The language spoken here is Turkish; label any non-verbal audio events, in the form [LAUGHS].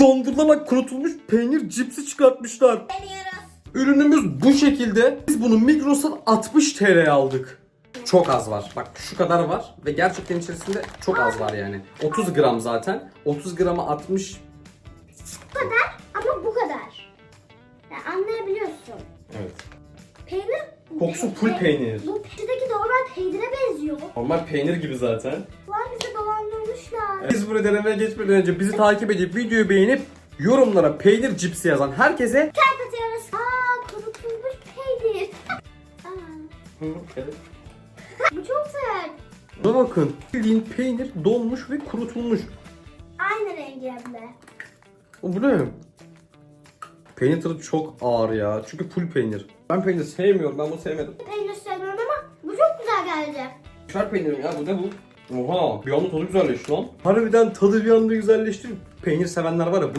Dondurularak kurutulmuş peynir cipsi çıkartmışlar. Deniyoruz. Ürünümüz bu şekilde. Biz bunu Migros'tan 60 TL'ye aldık. Çok az var. Bak şu kadar var ve gerçekten içerisinde çok az var yani. 30 gram zaten. 30 grama 60. Bu kadar ama bu kadar. Yani anlayabiliyorsun. Evet. Peynir... Kokusu full peynir. Bu peynir'deki normal peynire benziyor. Normal peynir gibi zaten. Biz bunu denemeye geçmeden önce bizi takip edip videoyu beğenip yorumlara peynir cipsi yazan herkese Kalp atıyoruz. Aa kurutulmuş peynir. Aa, [LAUGHS] bu çok sert. Buna bakın. Bildiğin peynir donmuş ve kurutulmuş. Aynı rengi hem de. O bu ne? Peynir tadı çok ağır ya. Çünkü full peynir. Ben peynir sevmiyorum. Ben bunu sevmedim. Peynir sevmiyorum ama bu çok güzel geldi. Şer peynirim ya. Bu ne bu? Oha. Bir anda tadı güzelleşti lan. Harbiden tadı bir anda güzelleşti. Peynir sevenler var ya.